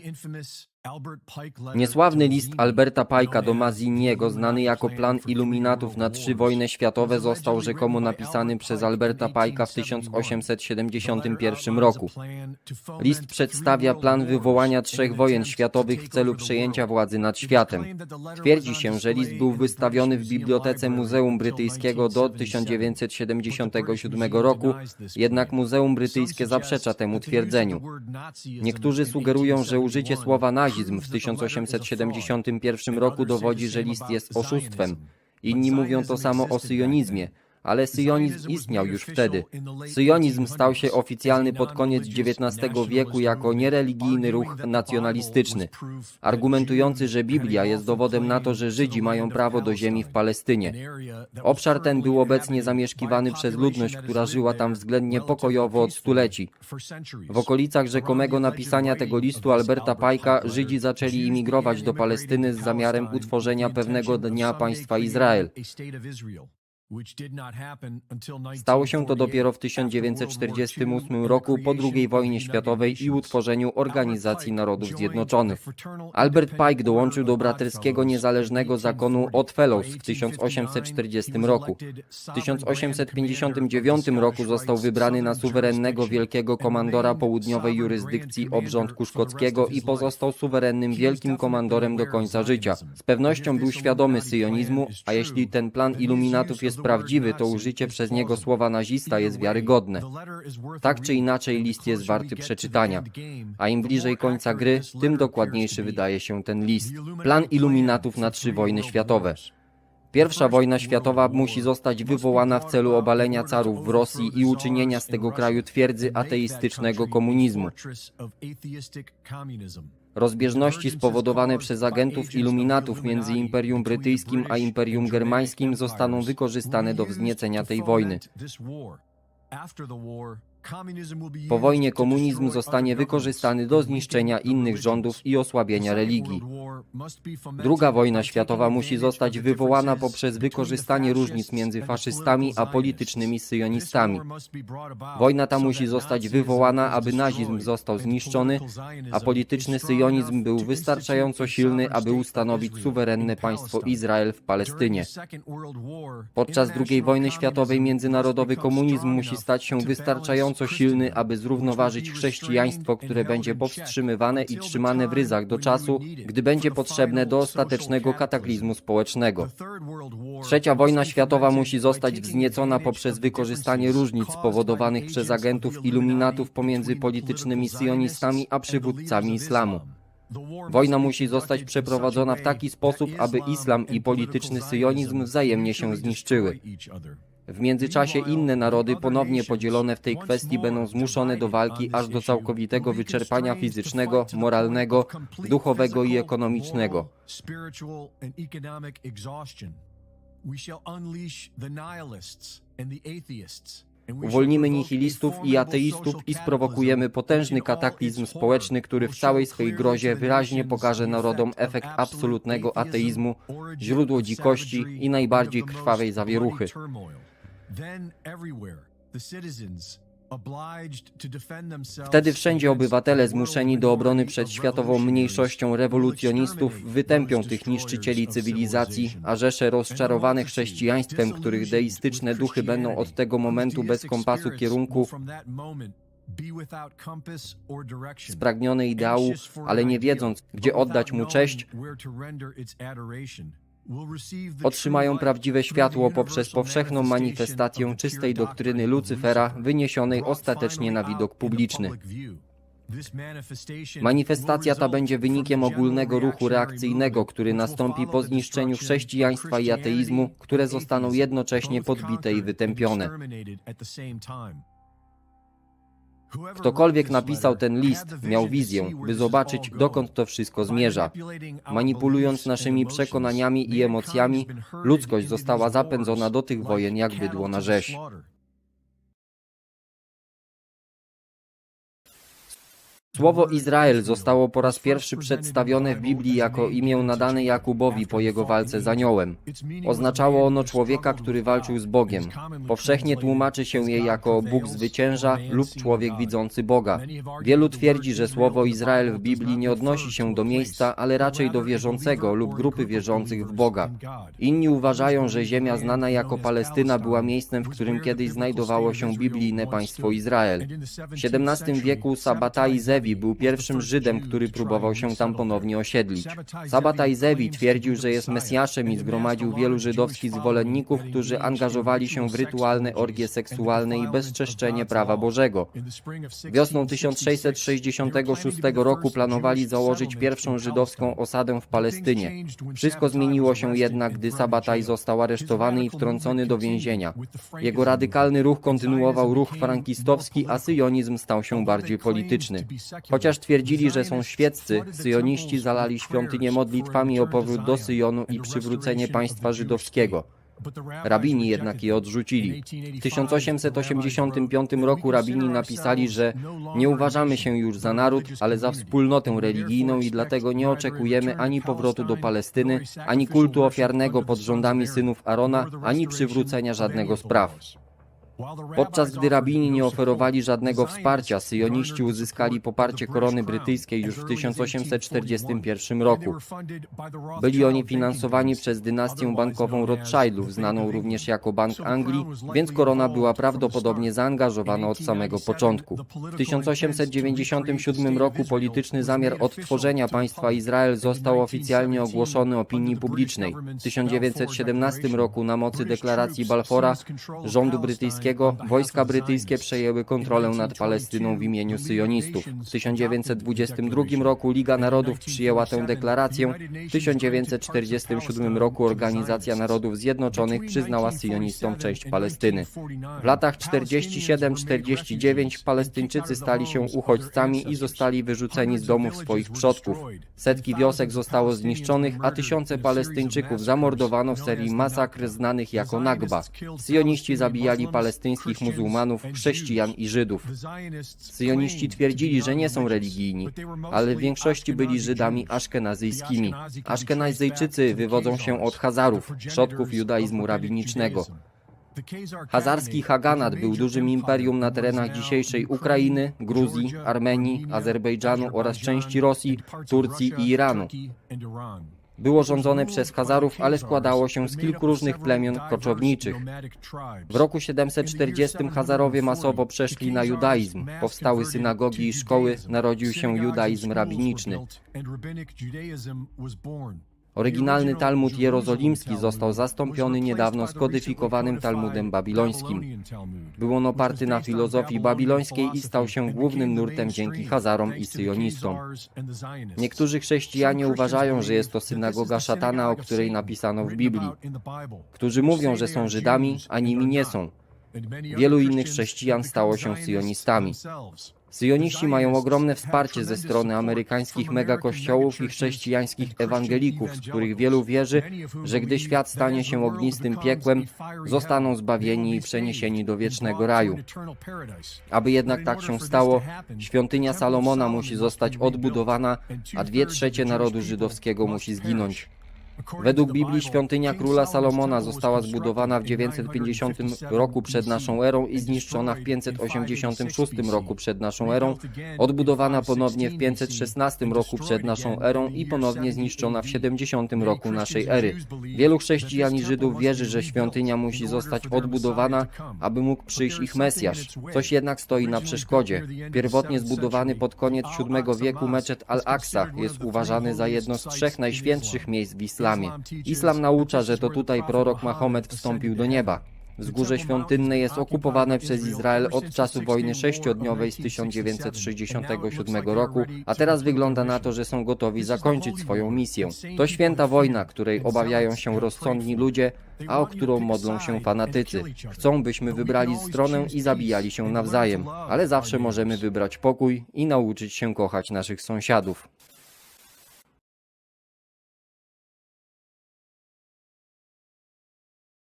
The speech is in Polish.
infamous Niesławny list Alberta Pike'a do Mazziniego, znany jako Plan Iluminatów na trzy wojny światowe, został rzekomo napisany przez Alberta Pike'a w 1871 roku. List przedstawia plan wywołania trzech wojen światowych w celu przejęcia władzy nad światem. Twierdzi się, że list był wystawiony w bibliotece Muzeum Brytyjskiego do 1977 roku, jednak Muzeum Brytyjskie zaprzecza temu twierdzeniu. Niektórzy sugerują, że użycie słowa nazizm w 1871 roku dowodzi, że list jest oszustwem. Inni mówią to samo o syjonizmie, ale syjonizm istniał już wtedy. Syjonizm stał się oficjalny pod koniec XIX wieku jako niereligijny ruch nacjonalistyczny, argumentujący, że Biblia jest dowodem na to, że Żydzi mają prawo do ziemi w Palestynie. Obszar ten był obecnie zamieszkiwany przez ludność, która żyła tam względnie pokojowo od stuleci. W okolicach rzekomego napisania tego listu Alberta Pajka Żydzi zaczęli imigrować do Palestyny z zamiarem utworzenia pewnego dnia państwa Izrael. Stało się to dopiero w 1948 roku po II wojnie światowej i utworzeniu Organizacji Narodów Zjednoczonych. Albert Pike dołączył do braterskiego niezależnego zakonu Odd Fellows w 1840 roku. W 1859 roku został wybrany na suwerennego wielkiego komandora południowej jurysdykcji obrządku szkockiego i pozostał suwerennym wielkim komandorem do końca życia. Z pewnością był świadomy syjonizmu, a jeśli ten plan iluminatów jest prawdziwy, to użycie przez niego słowa nazista jest wiarygodne. Tak czy inaczej list jest warty przeczytania, a im bliżej końca gry, tym dokładniejszy wydaje się ten list. Plan iluminatów na trzy wojny światowe. Pierwsza wojna światowa musi zostać wywołana w celu obalenia carów w Rosji i uczynienia z tego kraju twierdzy ateistycznego komunizmu. Rozbieżności spowodowane przez agentów iluminatów między Imperium Brytyjskim a Imperium Germańskim zostaną wykorzystane do wzniecenia tej wojny. Po wojnie komunizm zostanie wykorzystany do zniszczenia innych rządów i osłabienia religii. Druga wojna światowa musi zostać wywołana poprzez wykorzystanie różnic między faszystami a politycznymi syjonistami. Wojna ta musi zostać wywołana, aby nazizm został zniszczony, a polityczny syjonizm był wystarczająco silny, aby ustanowić suwerenne państwo Izrael w Palestynie. Podczas II wojny światowej międzynarodowy komunizm musi stać się wystarczająco silny, aby zrównoważyć chrześcijaństwo, które będzie powstrzymywane i trzymane w ryzach do czasu, gdy będzie potrzebne do ostatecznego kataklizmu społecznego. Trzecia wojna światowa musi zostać wzniecona poprzez wykorzystanie różnic spowodowanych przez agentów iluminatów pomiędzy politycznymi syjonistami a przywódcami islamu. Wojna musi zostać przeprowadzona w taki sposób, aby islam i polityczny syjonizm wzajemnie się zniszczyły. W międzyczasie inne narody ponownie podzielone w tej kwestii będą zmuszone do walki aż do całkowitego wyczerpania fizycznego, moralnego, duchowego i ekonomicznego. Uwolnimy nihilistów i ateistów i sprowokujemy potężny kataklizm społeczny, który w całej swojej grozie wyraźnie pokaże narodom efekt absolutnego ateizmu, źródło dzikości i najbardziej krwawej zawieruchy. Wtedy wszędzie obywatele zmuszeni do obrony przed światową mniejszością rewolucjonistów wytępią tych niszczycieli cywilizacji, a rzesze rozczarowane chrześcijaństwem, których deistyczne duchy będą od tego momentu bez kompasu kierunku, spragnione ideału, ale nie wiedząc, gdzie oddać mu cześć, otrzymają prawdziwe światło poprzez powszechną manifestację czystej doktryny Lucyfera, wyniesionej ostatecznie na widok publiczny. Manifestacja ta będzie wynikiem ogólnego ruchu reakcyjnego, który nastąpi po zniszczeniu chrześcijaństwa i ateizmu, które zostaną jednocześnie podbite i wytępione. Ktokolwiek napisał ten list, miał wizję, by zobaczyć, dokąd to wszystko zmierza. Manipulując naszymi przekonaniami i emocjami, ludzkość została zapędzona do tych wojen jak bydło na rzeź. Słowo Izrael zostało po raz pierwszy przedstawione w Biblii jako imię nadane Jakubowi po jego walce z aniołem. Oznaczało ono człowieka, który walczył z Bogiem. Powszechnie tłumaczy się je jako Bóg zwycięża lub człowiek widzący Boga. Wielu twierdzi, że słowo Izrael w Biblii nie odnosi się do miejsca, ale raczej do wierzącego lub grupy wierzących w Boga. Inni uważają, że ziemia znana jako Palestyna była miejscem, w którym kiedyś znajdowało się biblijne państwo Izrael. W XVII wieku Sabatai Zewi był pierwszym Żydem, który próbował się tam ponownie osiedlić. Sabatai Zewi twierdził, że jest Mesjaszem i zgromadził wielu żydowskich zwolenników, którzy angażowali się w rytualne orgie seksualne i bezczeszczenie prawa Bożego. Wiosną 1666 roku planowali założyć pierwszą żydowską osadę w Palestynie. Wszystko zmieniło się jednak, gdy Sabataj został aresztowany i wtrącony do więzienia. Jego radykalny ruch kontynuował ruch frankistowski, a syjonizm stał się bardziej polityczny. Chociaż twierdzili, że są świeccy, syjoniści zalali świątynię modlitwami o powrót do Syjonu i przywrócenie państwa żydowskiego. Rabini jednak je odrzucili. W 1885 roku rabini napisali, że nie uważamy się już za naród, ale za wspólnotę religijną i dlatego nie oczekujemy ani powrotu do Palestyny, ani kultu ofiarnego pod rządami synów Arona, ani przywrócenia żadnego z praw. Podczas gdy rabini nie oferowali żadnego wsparcia, syjoniści uzyskali poparcie korony brytyjskiej już w 1841 roku. Byli oni finansowani przez dynastię bankową Rothschildów, znaną również jako Bank Anglii, więc korona była prawdopodobnie zaangażowana od samego początku. W 1897 roku polityczny zamiar odtworzenia państwa Izrael został oficjalnie ogłoszony opinii publicznej. W 1917 roku na mocy deklaracji Balfora rządu brytyjskiego wojska brytyjskie przejęły kontrolę nad Palestyną w imieniu syjonistów. W 1922 roku Liga Narodów przyjęła tę deklarację. W 1947 roku Organizacja Narodów Zjednoczonych przyznała syjonistom część Palestyny. W latach 47-49 Palestyńczycy stali się uchodźcami i zostali wyrzuceni z domów swoich przodków. Setki wiosek zostało zniszczonych, a tysiące Palestyńczyków zamordowano w serii masakr znanych jako Nagba. Syjoniści zabijali palestyńskich muzułmanów, chrześcijan i Żydów. Syjoniści twierdzili, że nie są religijni, ale w większości byli Żydami aszkenazyjskimi. Aszkenazyjczycy wywodzą się od Hazarów, przodków judaizmu rabinicznego. Hazarski Haganat był dużym imperium na terenach dzisiejszej Ukrainy, Gruzji, Armenii, Azerbejdżanu oraz części Rosji, Turcji i Iranu. Było rządzone przez Hazarów, ale składało się z kilku różnych plemion koczowniczych. W roku 740 Hazarowie masowo przeszli na judaizm. Powstały synagogi i szkoły, narodził się judaizm rabiniczny. Oryginalny Talmud jerozolimski został zastąpiony niedawno skodyfikowanym Talmudem babilońskim. Był on oparty na filozofii babilońskiej i stał się głównym nurtem dzięki Hazarom i Syjonistom. Niektórzy chrześcijanie uważają, że jest to synagoga szatana, o której napisano w Biblii. Którzy mówią, że są Żydami, a nimi nie są. Wielu innych chrześcijan stało się syjonistami. Syjoniści mają ogromne wsparcie ze strony amerykańskich megakościołów i chrześcijańskich ewangelików, z których wielu wierzy, że gdy świat stanie się ognistym piekłem, zostaną zbawieni i przeniesieni do wiecznego raju. Aby jednak tak się stało, świątynia Salomona musi zostać odbudowana, a dwie trzecie narodu żydowskiego musi zginąć. Według Biblii świątynia króla Salomona została zbudowana w 950 roku przed naszą erą i zniszczona w 586 roku przed naszą erą, odbudowana ponownie w 516 roku przed naszą erą i ponownie zniszczona w 70 roku naszej ery. Wielu chrześcijan i Żydów wierzy, że świątynia musi zostać odbudowana, aby mógł przyjść ich Mesjasz. Coś jednak stoi na przeszkodzie. Pierwotnie zbudowany pod koniec VII wieku meczet Al-Aqsa jest uważany za jedno z trzech najświętszych miejsc w islamie. Islam naucza, że to tutaj prorok Mahomet wstąpił do nieba. Wzgórze Świątynne jest okupowane przez Izrael od czasu wojny sześciodniowej z 1967 roku, a teraz wygląda na to, że są gotowi zakończyć swoją misję. To święta wojna, której obawiają się rozsądni ludzie, a o którą modlą się fanatycy. Chcą, byśmy wybrali stronę i zabijali się nawzajem, ale zawsze możemy wybrać pokój i nauczyć się kochać naszych sąsiadów.